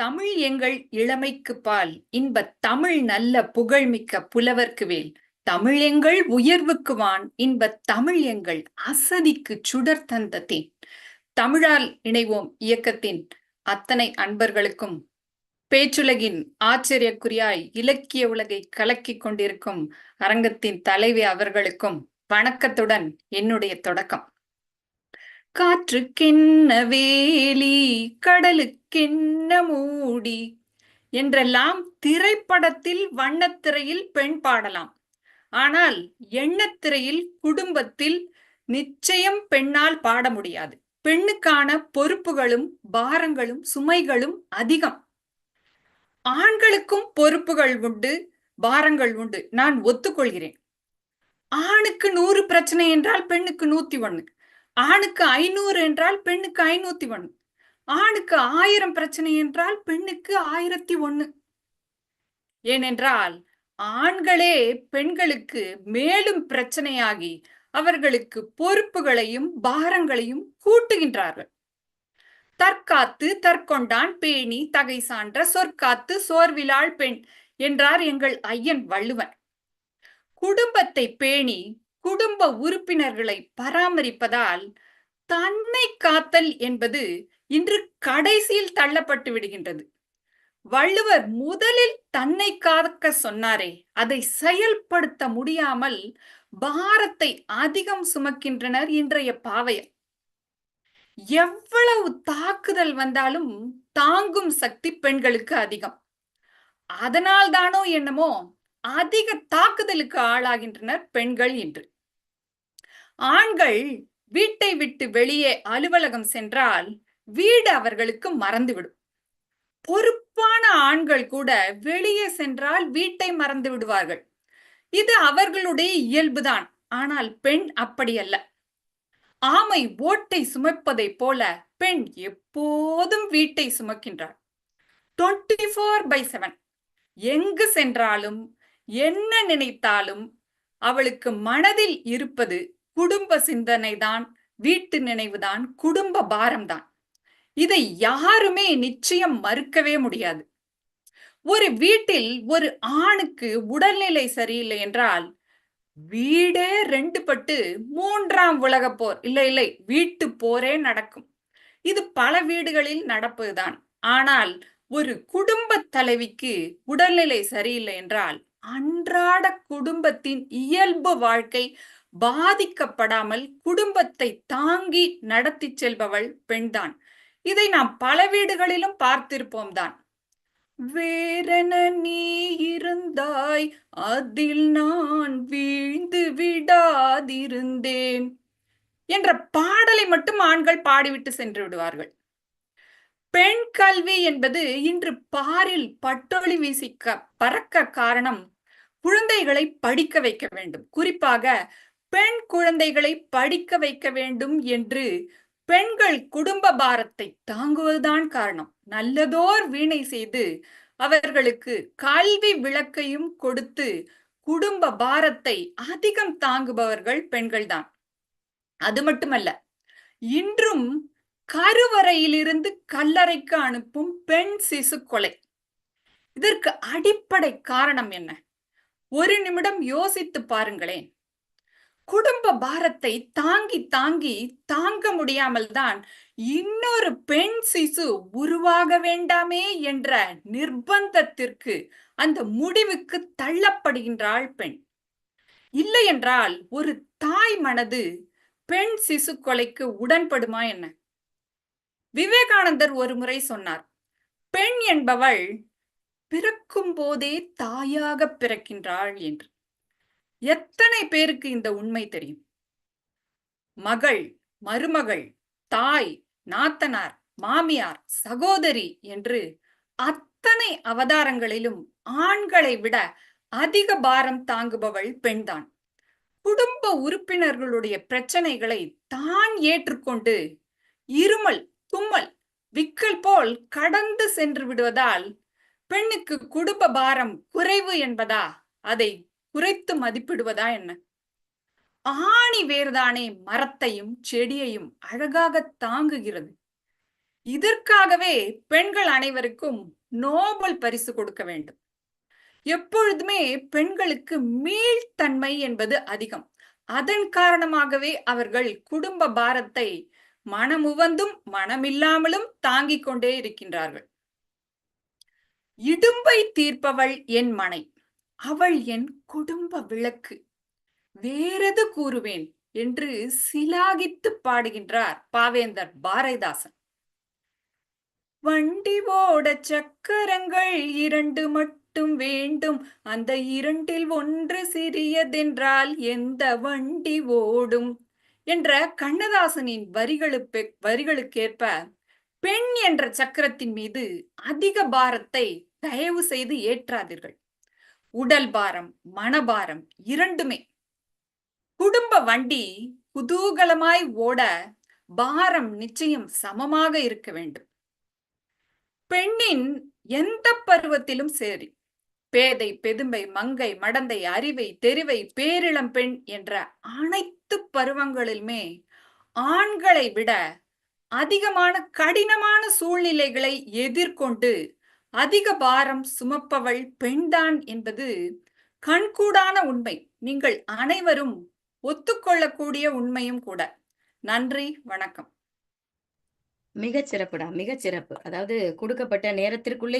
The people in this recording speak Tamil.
தமிழ் எங்கள் இளமைக்கு பால். இன்பத் தமிழ் நல்ல புகழ்மிக்க புலவர்க்கு வேல். தமிழ் எங்கள் உயர்வுக்கு வான். இன்பத் தமிழ் எங்கள் அசதிக்கு சுடர் தந்த தேன். தமிழால் இணைவோம் இயக்கத்தின் அத்தனை அன்பர்களுக்கும். பேச்சுலகின் ஆச்சரியக்குரியாய் இலக்கிய உலகை கலக்கிக் கொண்டிருக்கும் அரங்கத்தின் தலைவி அவர்களுக்கும் வணக்கத்துடன் என்னுடைய தொடக்கம். காற்றுக்கென்ன வேலி கடலுக்கென்ன மூடி? என்றெல்லாம் திரைப்படத்தில் வண்ணத்திரையில் பெண் பாடலாம். ஆனால் எண்ணத்திரையில் குடும்பத்தில் நிச்சயம் பெண்ணால் பாட முடியாது. பெண்ணுக்கான பொறுப்புகளும் பாரங்களும் சுமைகளும் அதிகம். ஆண்களுக்கும் பொறுப்புகள் உண்டு பாரங்கள் உண்டு. நான் ஒத்துக்கொள்கிறேன். ஆணுக்கு நூறு பிரச்சனை என்றால் பெண்ணுக்கு நூத்தி ஒண்ணு. ஆணுக்கு ஐநூறு என்றால் பெண்ணுக்கு ஐநூத்தி ஒண்ணு ஆணுக்கு ஆயிரம் பிரச்சனை என்றால் பெண்ணுக்கு ஆயிரத்தி ஒண்ணு ஏனென்றால் ஆண்களே பெண்களுக்கு மேலும் பிரச்சனையாகி அவர்களுக்கு பொறுப்புகளையும் பாரங்களையும் கூட்டுகின்றார்கள். தற்காத்து தற்கொண்டான் பேணி தகை சான்ற சொற்காத்து சோர்விலாள் பெண் என்றார் எங்கள் ஐயன் வள்ளுவன். குடும்பத்தை பேணி குடும்ப உறுப்பினர்களை பராமரிப்பதால் தன்னை காத்தல் என்பது இன்று கடைசியில் தள்ளப்பட்டு விடுகின்றது. வள்ளுவர் முதலில் தன்னை காக்க சொன்னாரே அதை செயல்படுத்த முடியாமல் பாரத்தை அதிகம் சுமக்கின்றனர் இன்றைய பாவையர். எவ்வளவு தாக்குதல் வந்தாலும் தாங்கும் சக்தி பெண்களுக்கு அதிகம். அதனால் தானோ என்னமோ அதிக தாக்குதலுக்கு ஆளாகின்றனர் பெண்கள் என்று. ஆண்கள் வீட்டை விட்டு வெளியே அலுவலகம் சென்றால் வீடு அவர்களுக்கு மறந்துவிடும். பொறுப்பான ஆண்கள் கூட வெளியே சென்றால் வீட்டை மறந்து விடுவார்கள். இது அவர்களுடைய இயல்புதான். ஆனால் பெண் அப்படி அல்ல. ஆமை ஓட்டை சுமப்பதை போல பெண் எப்போதும் வீட்டை சுமக்கின்றாள். டுவெண்ட்டி ஃபோர் பை செவன் எங்கு சென்றாலும் என்ன நினைத்தாலும் அவளுக்கு மனதில் இருப்பது குடும்ப சிந்தனைதான் வீட்டு நினைவுதான் குடும்ப பாரம்தான். இதை யாருமே நிச்சயம் மறுக்கவே முடியாது. ஒரு வீட்டில் ஒரு ஆணுக்கு உடல்நிலை சரியில்லை என்றால் வீடே ரெண்டு பட்டு மூன்றாம் உலக போர். இல்லை இல்லை வீட்டு போரே நடக்கும். இது பல வீடுகளில் நடப்பதுதான். ஆனால் ஒரு குடும்ப தலைவிக்கு உடல்நிலை சரியில்லை என்றால் அன்றாட குடும்பத்தின் இயல்பு வாழ்க்கை பாதிக்கப்படாமல் குடும்பத்தை தாங்கி நடத்தி செல்பவள் பெண்தான். இதை நாம் பல வீடுகளிலும் பார்த்திருப்போம் தான். வேறென நீ இருந்தாய் அதில் நான் வீழ்ந்து விடாதிருந்தேன் என்ற பாடலை மட்டும் ஆண்கள் பாடிவிட்டு சென்று விடுவார்கள். பெண் கல்வி என்பது இன்று பாரில் பட்டொளி வீசிக்க பறக்க காரணம் குழந்தைகளை படிக்க வைக்க வேண்டும். குறிப்பாக பெண் குழந்தைகளை படிக்க வைக்க வேண்டும் என்று பெண்கள் குடும்ப பாரத்தை தாங்குவதுதான் காரணம். நல்லதோர் வீணை செய்து அவர்களுக்கு கல்வி விளக்கையும் கொடுத்து குடும்ப பாரத்தை அதிகம் தாங்குபவர்கள் பெண்கள்தான். அது மட்டுமல்ல இன்றும் கருவறையிலிருந்து கல்லறைக்கு அனுப்பும் பெண் சிசு கொலை. இதற்கு அடிப்படை காரணம் என்ன? ஒரு நிமிடம் யோசித்து பாருங்களேன். குடும்ப பாரத்தை தாங்கி தாங்கி தாங்க முடியாமல் தான் இன்னொரு பெண் சிசு உருவாக வேண்டாமே என்ற நிர்பந்தத்திற்கு அந்த முடிவுக்கு தள்ளப்படுகின்றாள் பெண். இல்லையென்றால் ஒரு தாய் மனது பெண் சிசு கொலைக்கு உடன்படுமா என்ன? விவேகானந்தர் ஒரு முறை சொன்னார் பெண் என்பவள் பிறக்கும் போதே தாயாக பிறக்கின்றாள் என்று. எத்தனை பேருக்கு இந்த உண்மை தெரியும்? மகள் மருமகள் தாய் நாத்தனார் மாமியார் சகோதரி என்று அத்தனை அவதாரங்களிலும் ஆண்களை விட அதிக பாரம் தாங்குபவள் பெண்தான். குடும்ப உறுப்பினர்களுடைய பிரச்சனைகளை தான் ஏற்றுக்கொண்டு இருமல் தும்மல் விக்கல் போல் கடந்து சென்று விடுவதால் பெண்ணுக்கு குடும்ப பாரம் குறைவு என்பதா? அதை குறைத்து மதிப்பிடுவதா என்ன? ஆணி வேர்தானே மரத்தையும் செடியையும் அழகாக தாங்குகிறது. இதற்காகவே பெண்கள் அனைவருக்கும் நோபல் பரிசு கொடுக்க வேண்டும். எப்பொழுதுமே பெண்களுக்கு மீள்தன்மை என்பது அதிகம். அதன் காரணமாகவே அவர்கள் குடும்ப பாரத்தை மனமுவந்தும் மனமில்லாமலும் தாங்கிக் கொண்டே இருக்கின்றார்கள். இடும்பை தீர்ப்பவள் என் மனை அவள் என் குடும்ப விளக்கு. வேறெது கூறுவேன் என்று சிலாகித்து பாடுகின்றார் பாவேந்தர் பாரதிதாசன். வண்டி ஓட சக்கரங்கள் இரண்டு மட்டும் வேண்டும் அந்த இரண்டில் ஒன்று சிறியதென்றால் எந்த வண்டி ஓடும்? என்ற கண்ணதாசனின் வரிகளுக்கு வரிகளுக்கேற்ப பெண் என்ற சக்கரத்தின் மீது அதிக பாரத்தை தயவு செய்து ஏற்றாதீர்கள். உடல் பாரம் மனபாரம் இரண்டுமே. குடும்ப வண்டி குதூகலமாய் ஓட பாரம் நிச்சயம் சமமாக இருக்க வேண்டும். பெண்ணின் எந்த பருவத்திலும் சரி பேதை பெதுமை மங்கை மடந்தை அறிவை தெரிவை பேரிளம் பெண் என்ற அனைத்து பருவங்களிலுமே ஆண்களை விட அதிகமான கடினமான சூழ்நிலைகளை எதிர்கொண்டு அதிக பாரம் சுமப்பவள் பெண்தான் என்பது கண்கூடான உண்மை. நீங்கள் அனைவரும் ஒத்துக்கொள்ளக்கூடிய உண்மையும் கூட. நன்றி வணக்கம். மிகச் சிறப்புடா மிகச் சிறப்பு அதாவது கொடுக்கப்பட்ட நேரத்திற்குள்ளே